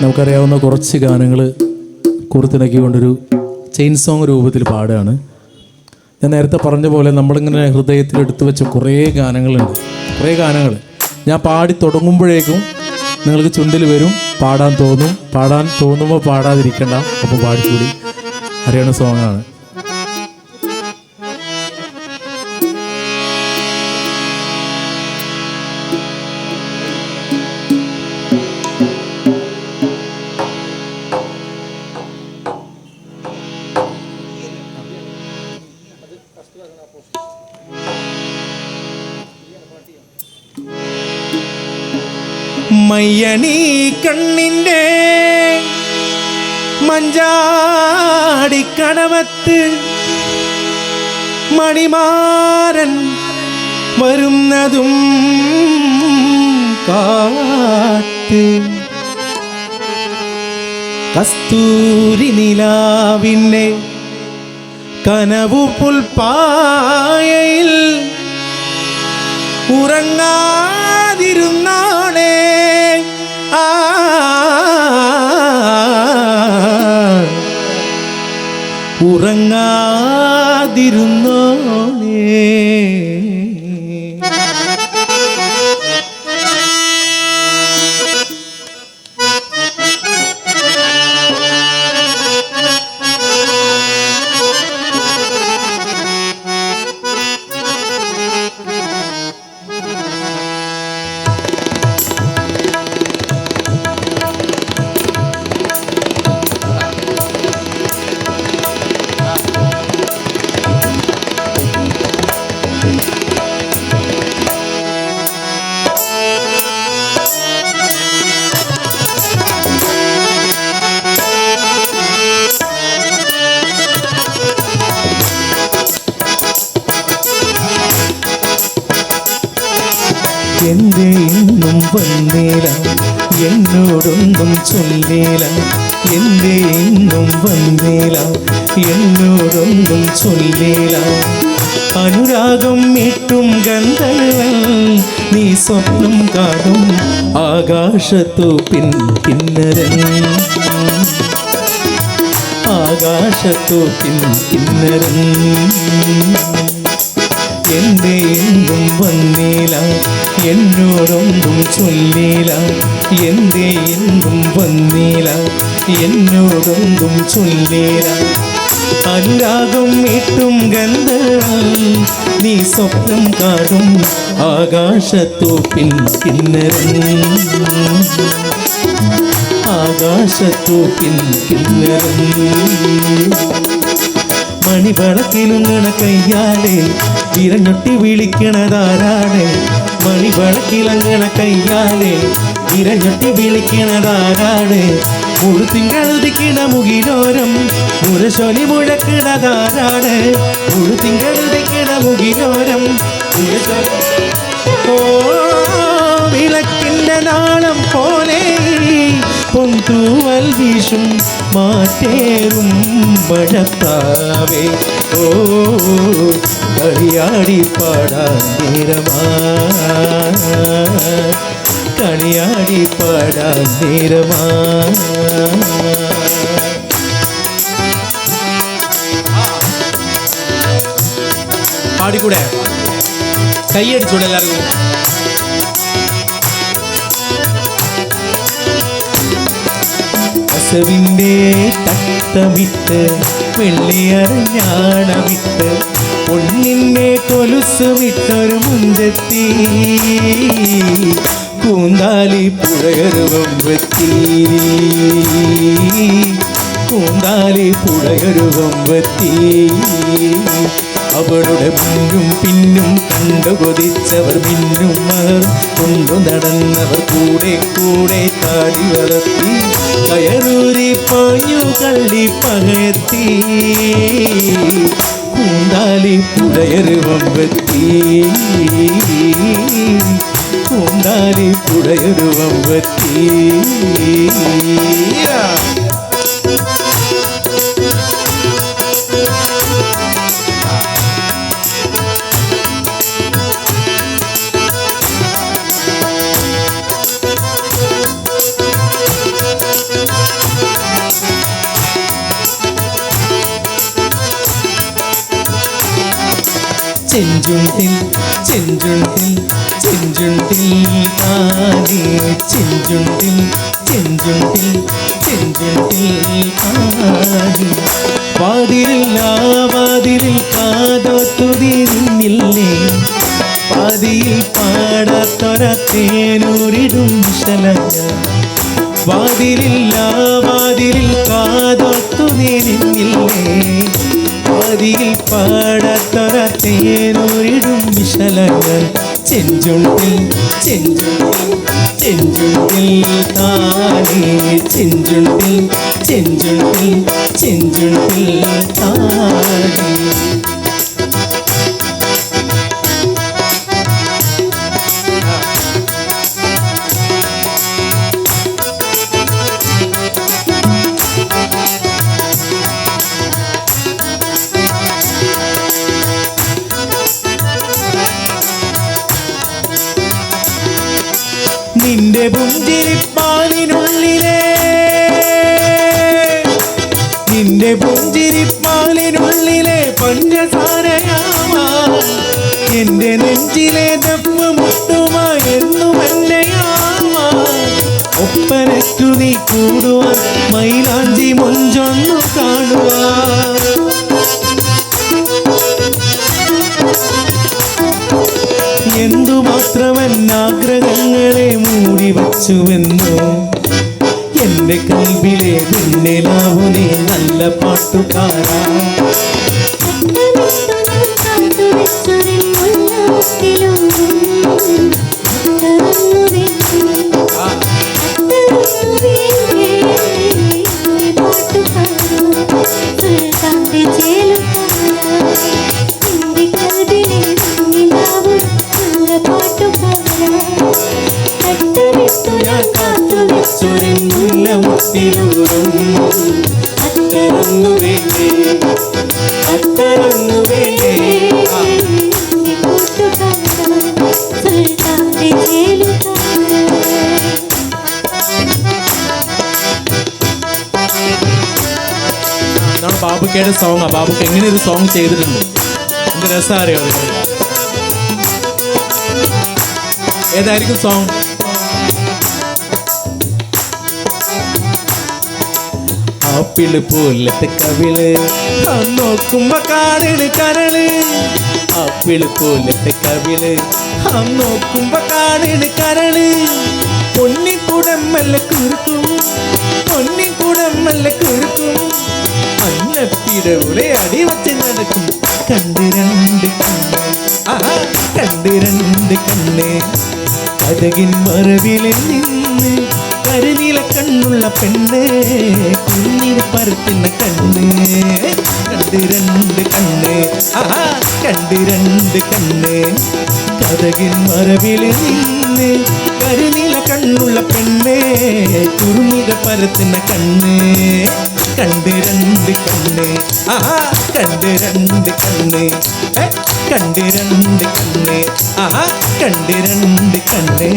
നമുക്കറിയാവുന്ന കുറച്ച് ഗാനങ്ങൾ കൂർത്തിണക്കിക്കൊണ്ടൊരു ചെയിൻ സോങ് രൂപത്തിൽ പാടുകയാണ്. ഞാൻ നേരത്തെ പറഞ്ഞ പോലെ നമ്മളിങ്ങനെ ഹൃദയത്തിൽ എടുത്തു വെച്ച കുറേ ഗാനങ്ങളുണ്ട്. കുറേ ഗാനങ്ങൾ ഞാൻ പാടി തുടങ്ങുമ്പോഴേക്കും നിങ്ങൾക്ക് ചുണ്ടിൽ വരും പാടാൻ തോന്നും പാടാൻ തോന്നുമ്പോൾ പാടാതിരിക്കണ്ട. അപ്പോൾ പാടിക്കൂടി. അറിയണ സോങ്ങാണ് മയ്യണി കണ്ണിന്റെ മഞ്ചാടിക്കടവത്ത് മണിമാരൻ വരുന്നതും കാത്ത്. കസ്തൂരി നിലാവിന്റെ കനവു പുൽപ്പായയിൽ ഉറങ്ങാതിരുന്നാളേ ഉറങ്ങാതിരുന്നോളേ വന്നേല. എന്നോടൊന്നും ചൊല്ലീല. എന്റെ ഇന്നും വന്നേല. എന്നോടൊന്നും ചൊല്ലീല. അനുരാഗം മീട്ടും ഗന്ധങ്ങൾ നീ സ്വപ്നം കാണും. ആകാശത്തു പിൻ കിന്നരൻ. ആകാശത്തു പിൻ കിന്നരൻ. എന്റെ എന്നും വന്നീല എന്നോടൊന്നും ചൊല്ലില്ല എന്റെ എന്നും വന്നീല എന്നോടൊന്നും ചൊല്ലില്ല അനുരാഗം ഇട്ടും ഗന്ധം നീ സ്വപ്നം കാടും ആകാശത്തു പിൻ കിന്നരൻ ആകാശത്തു പിൻ കിന്നരൻ വിരഞ്ഞൊട്ടി വിളിക്കണതാരാണ്? മണിവളക്കിലങ്ങണ കയ്യാലെ വിരഞ്ഞൊട്ടി വിളിക്കണതാരാണ്? മുഴുത്തിങ്കളുതിക്കണ മുകിലോരം മുരശൊലി മുഴക്കണതാരാണ്? മുഴുത്തിങ്കളുതിക്കണ മുകിലോരം ഓ വിളക്കിന്റെ നാളം പോലെ പൊന്തൂവൽ വീശും മാറ്റേറും മഴത്താവേ. ഓ കളിയാടി പാടാൻ നേരമാ കളിയാടി പാടാൻ നേരമാ പാടിക്കൂടെ കൈയടിച്ചൂടെ എല്ലാവർക്കും കസവിൻ്റെ തട്ടമിട്ട് വെള്ളിയറിഞ്ഞാണമിട്ട് പൊന്നിന്റെ കൊലുസ് വിട്ടൊരു മുഞ്ചെത്തി. കൂന്താലി പുഴയൊരുവം വെത്തി കൂന്താലി പുഴയൊരുവം വെത്തി അവളുടെ മുന്നും പിന്നും കണ്ടു കൊതിച്ചവർ അവർ കൊണ്ടു നടന്നവർ കൂടെ കൂടെ താടി വളർത്തി. കയറൂരി പാഞ്ഞു കള്ളി പകർത്തി. കൂന്താലി പുഴയൊരുവം വെത്തി കൂന്താലി പുഴയൊരുവം വെത്തി ചെഞ്ചുണ്ടിൽ ചെഞ്ചുണ്ടിൽ ചെഞ്ചുണ്ടിൽ താനേ ചെഞ്ചുണ്ടിൽ ചെഞ്ചുണ്ടിൽ ചെഞ്ചുണ്ടിൽ താനേ വാതിലില്ല വാതിലിൽ കാതോത്തുതി നിന്നില്ലേ? പാതിയിൽ പാടാത്തൊര തേനൂരിടും ശലഞ്ഞ വാതിലില്ല വാതിലിൽ നീ നിന്നില്ലേ? വാതിയിൽ പാടാത്തൊര തേനൂരിടും വിശലങ്ങൾ ചെഞ്ചുണ്ടിൽ ചെഞ്ചുണ്ടിൽ ചെഞ്ചുണ്ടിൽ താനേ ചെഞ്ചുണ്ടിൽ ചെഞ്ചുണ്ടിൽ ചെഞ്ചുണ്ടിൽ താനേ നിന്റെ പുഞ്ചിരിപ്പാലിനുള്ളിലെ. നിന്റെ പുഞ്ചിരിപ്പാലിനുള്ളിലെ പഞ്ചസാരയാവാ. എന്റെ നെഞ്ചിലെ ദപ്പ് മുട്ടുമായി എന്നും എന്നെയാവാ ഒപ്പനറ്റു നീ കൂടുവാൻ മൈലാഞ്ചി മൊഞ്ചൊന്നു കാണുവാൻ. എന്തുമാത്രമൻ ആഗ്രഹങ്ങളെ മൂടി വച്ചുവെന്നോ. എന്റെ കൽവിലെ പിന്നിലാവുനെ നല്ല പാട്ടുകാരാ. കാത്തു വെച്ചൊരെന്നുള്ള മുത്തിലൂറും അത്തരന്നു വേണ്ടേ വേണ്ടേ ബാബുക്ക് എങ്ങനെ ഒരു സോങ് ചെയ്തിട്ടുണ്ട്? എന്ത് രസം ഏതായിരിക്കും സോങ് ആപ്പിൾ പോലത്തെ കവിൾ. നോക്കുമ്പോ കാണണ് കരൾ. ആപ്പിൾ പോലത്തെ കവിൾ. നോക്കുമ്പോ കാണണ് കരൾ. പൊന്നിക്കുടമ്മല്ല കുറുക്കും പൊന്നിക്കുടമ്മല്ല കുറുക്കും അന്നപ്പിടവുളെ അടിവച്ച് നടക്കും. കണ്ട് രണ്ട് കണ്ണ്. ആഹാ കണ്ട് രണ്ട് കണ്ണ്. കഥകിൻ മറവിലിൽ നിന്ന് കരുനീല കണ്ണുള്ള പെണ്ണ് കുഞ്ഞിന് പരത്തുന്ന കണ്ണ്. രണ്ട് രണ്ട് കണ്ണ് ആഹാ കണ്ട് രണ്ട് കണ്ണ്. കഥകിൻ മറവിൽ നിന്ന് കരുനീല കണ്ണുള്ള പെണ്ണ് കുറുമിക പരത്തുന്ന കണ്ണ്. കണ്ട് രണ്ട് കണ്ണ് ആഹാ കണ്ട് രണ്ട് കണ്ണ്. കണ്ട് രണ്ട് കണ്ണ് ആഹാ കണ്ട് രണ്ട് കണ്ണ്.